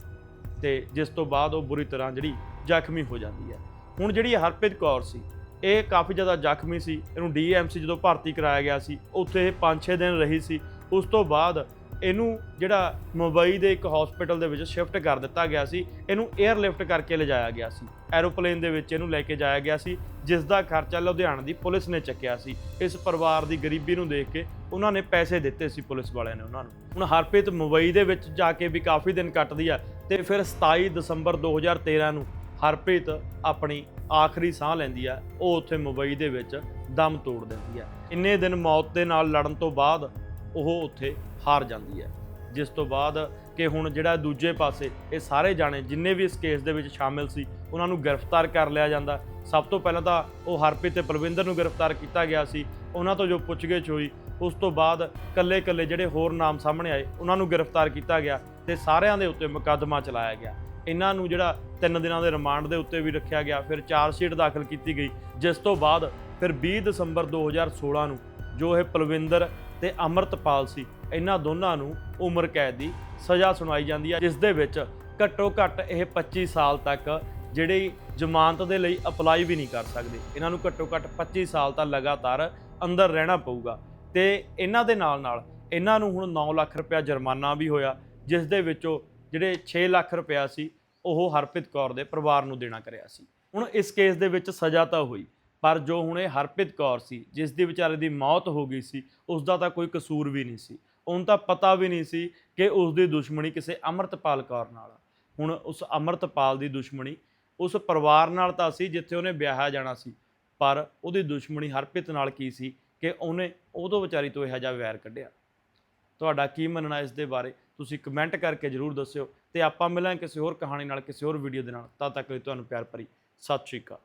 ਤੇ ਜਿਸ ਤੋਂ ਬਾਅਦ ਉਹ ਬੁਰੀ ਤਰ੍ਹਾਂ ਜਿਹੜੀ ਜ਼ਖਮੀ ਹੋ ਜਾਂਦੀ ਹੈ ਹੁਣ ਜਿਹੜੀ ਹਰਪ੍ਰੀਤ ਕੌਰ ਸੀ, ਇਹ ਕਾਫੀ ਜ਼ਿਆਦਾ ਜ਼ਖਮੀ ਸੀ, ਇਹਨੂੰ ਡੀਐਮਸੀ ਜਦੋਂ ਭਰਤੀ ਕਰਾਇਆ ਗਿਆ ਸੀ, ਉੱਥੇ ਇਹ 5-6 ਦਿਨ ਰਹੀ ਸੀ, ਉਸ ਤੋਂ ਬਾਅਦ ਇਹਨੂੰ ਜਿਹੜਾ ਮੁੰਬਈ ਦੇ ਇੱਕ ਹਸਪੀਟਲ ਦੇ ਵਿੱਚ ਸ਼ਿਫਟ ਕਰ ਦਿੱਤਾ ਗਿਆ ਸੀ, ਇਹਨੂੰ 에ਅਰਲਿਫਟ ਕਰਕੇ ਲਿਜਾਇਆ ਗਿਆ ਸੀ। ਐਰੋਪਲੇਨ ਦੇ ਵਿੱਚ ਇਹਨੂੰ ਲੈ ਕੇ ਜਾਇਆ ਗਿਆ ਸੀ ਜਿਸ ਦਾ ਖਰਚਾ ਲੁਧਿਆਣਾ ਦੀ ਪੁਲਿਸ ਨੇ ਚੱਕਿਆ ਸੀ। ਇਸ ਪਰਿਵਾਰ ਦੀ ਗਰੀਬੀ ਨੂੰ ਦੇਖ ਕੇ ਉਹਨਾਂ ਨੇ ਪੈਸੇ ਦਿੱਤੇ ਸੀ ਪੁਲਿਸ ਵਾਲਿਆਂ ਨੇ ਉਹਨਾਂ ਨੂੰ। ਹੁਣ ਹਰਪ੍ਰੀਤ ਮੁੰਬਈ ਦੇ ਵਿੱਚ ਜਾ ਕੇ ਵੀ ਕਾਫੀ ਦਿਨ ਕੱਟਦੀ ਆ ਤੇ ਫਿਰ 27 ਦਸੰਬਰ 2013 ਨੂੰ ਹਰਪ੍ਰੀਤ ਆਪਣੀ ਆਖਰੀ ਸਾਹ ਲੈਂਦੀ ਆ, ਉਹ ਉੱਥੇ ਮੁੰਬਈ ਦੇ ਵਿੱਚ ਦਮ ਤੋੜ ਦਿੰਦੀ ਆ। ਇੰਨੇ ਦਿਨ ਮੌਤ ਦੇ ਨਾਲ ਲੜਨ ਤੋਂ ਬਾਅਦ ਉਹ ਉੱਥੇ ਹਾਰ ਜਾਂਦੀ ਹੈ। ਜਿਸ ਤੋਂ ਬਾਅਦ ਕਿ ਹੁਣ ਜਿਹੜਾ ਦੂਜੇ ਪਾਸੇ ਇਹ ਸਾਰੇ ਜਾਣੇ ਜਿੰਨੇ ਵੀ ਇਸ ਕੇਸ ਦੇ ਵਿੱਚ ਸ਼ਾਮਿਲ ਸੀ, ਉਹਨਾਂ ਨੂੰ ਗ੍ਰਿਫਤਾਰ ਕਰ ਲਿਆ ਜਾਂਦਾ। ਸਭ ਤੋਂ ਪਹਿਲਾਂ ਤਾਂ ਉਹ ਹਰਪ੍ਰੀਤ ਤੇ ਪਲਵਿੰਦਰ ਨੂੰ ਗ੍ਰਿਫਤਾਰ ਕੀਤਾ ਗਿਆ ਸੀ। ਉਹਨਾਂ ਤੋਂ ਜੋ ਪੁੱਛਗਿੱਛ ਹੋਈ, ਉਸ ਤੋਂ ਬਾਅਦ ਕੱਲੇ-ਕੱਲੇ ਜਿਹੜੇ ਹੋਰ ਨਾਮ ਸਾਹਮਣੇ ਆਏ, ਉਹਨਾਂ ਨੂੰ ਗ੍ਰਿਫਤਾਰ ਕੀਤਾ ਗਿਆ ਤੇ ਸਾਰਿਆਂ ਦੇ ਉੱਤੇ ਮੁਕੱਦਮਾ ਚਲਾਇਆ ਗਿਆ। ਇਹਨਾਂ ਨੂੰ ਜਿਹੜਾ 3 ਦਿਨਾਂ ਦੇ ਰਿਮਾਂਡ ਦੇ ਉੱਤੇ ਵੀ ਰੱਖਿਆ ਗਿਆ, ਫਿਰ ਚਾਰਜ ਸ਼ੀਟ ਦਾਖਲ ਕੀਤੀ ਗਈ, ਜਿਸ ਤੋਂ ਬਾਅਦ ਫਿਰ 20 ਦਸੰਬਰ 2016 ਨੂੰ ਜੋ ਇਹ ਪਲਵਿੰਦਰ ਤੇ ਅਮਰਤਪਾਲ ਸੀ। ਇਹਨਾਂ ਦੋਨਾਂ ਨੂੰ ਉਮਰ ਕੈਦ ਦੀ ਸਜ਼ਾ ਸੁਣਾਈ ਜਾਂਦੀ ਹੈ ਜਿਸ ਦੇ ਵਿੱਚ ਘੱਟੋ ਘੱਟ ਇਹ 25 ਸਾਲ ਤੱਕ ਜਿਹੜੀ ਜ਼ਮਾਨਤ ਦੇ ਲਈ ਅਪਲਾਈ ਵੀ ਨਹੀਂ ਕਰ ਸਕਦੇ। ਇਹਨਾਂ ਨੂੰ ਘੱਟੋ ਘੱਟ 25 ਸਾਲ ਤਾਂ ਲਗਾਤਾਰ ਅੰਦਰ ਰਹਿਣਾ ਪਊਗਾ। ਤੇ ਇਹਨਾਂ ਦੇ ਨਾਲ ਨਾਲ ਇਹਨਾਂ ਨੂੰ ਹੁਣ 9 ਲੱਖ ਰੁਪਇਆ ਜੁਰਮਾਨਾ ਵੀ ਹੋਇਆ, ਜਿਸ ਦੇ ਵਿੱਚੋਂ ਜਿਹੜੇ 6 ਲੱਖ ਰੁਪਇਆ ਸੀ, ਉਹ ਹਰਪ੍ਰੀਤ ਕੌਰ ਦੇ ਪਰਿਵਾਰ ਨੂੰ ਦੇਣਾ ਕਰਿਆ ਸੀ। ਹੁਣ ਇਸ ਕੇਸ ਦੇ ਵਿੱਚ ਸਜ਼ਾ ਤਾਂ ਹੋਈ। ਪਰ ਜੋ ਹੁਣ ਇਹ ਹਰਪ੍ਰੀਤ ਕੌਰ ਸੀ, ਜਿਸ ਦੀ ਵਿਚਾਰੇ ਦੀ ਮੌਤ ਹੋ ਗਈ ਸੀ ਉਸ ਦਾ ਤਾਂ ਕੋਈ ਕਸੂਰ ਵੀ ਨਹੀਂ ਸੀ। ਉਹਨੂੰ ਤਾਂ ਪਤਾ ਵੀ ਨਹੀਂ ਸੀ ਕਿ ਉਸ ਦੀ ਦੁਸ਼ਮਣੀ ਕਿਸੇ ਅਮਰਤਪਾਲ ਕੌਰ ਨਾਲ ਹੁਣ ਉਸ ਅਮਰਤਪਾਲ ਦੀ ਦੁਸ਼ਮਣੀ ਉਸ ਪਰਿਵਾਰ ਨਾਲ ਤਾਂ ਸੀ ਜਿੱਥੇ ਉਹਨੇ ਵਿਆਹਿਆ ਜਾਣਾ ਸੀ, ਪਰ ਉਹਦੀ ਦੁਸ਼ਮਣੀ ਹਰਪ੍ਰੀਤ ਨਾਲ ਕੀ ਸੀ ਕਿ ਉਹਨੇ ਉਦੋਂ ਵਿਚਾਰੀ ਤੋਂ ਇਹੋ ਜਿਹਾ ਵੈਰ ਕੱਢਿਆ। ਤੁਹਾਡਾ ਕੀ ਮੰਨਣਾ ਇਸ ਦੇ ਬਾਰੇ? ਤੁਸੀਂ ਕਮੈਂਟ ਕਰਕੇ ਜਰੂਰ ਦੱਸਿਓ ਤੇ ਆਪਾਂ ਮਿਲਾਂਗੇ ਕਿਸੇ ਹੋਰ ਕਹਾਣੀ ਨਾਲ, ਕਿਸੇ ਹੋਰ ਵੀਡੀਓ ਦੇ ਨਾਲ। ਤਦ ਤੱਕ ਲਈ ਤੁਹਾਨੂੰ ਪਿਆਰ ਭਰੀ, ਸਤਿ ਸ਼੍ਰੀ ਅਕਾਲ।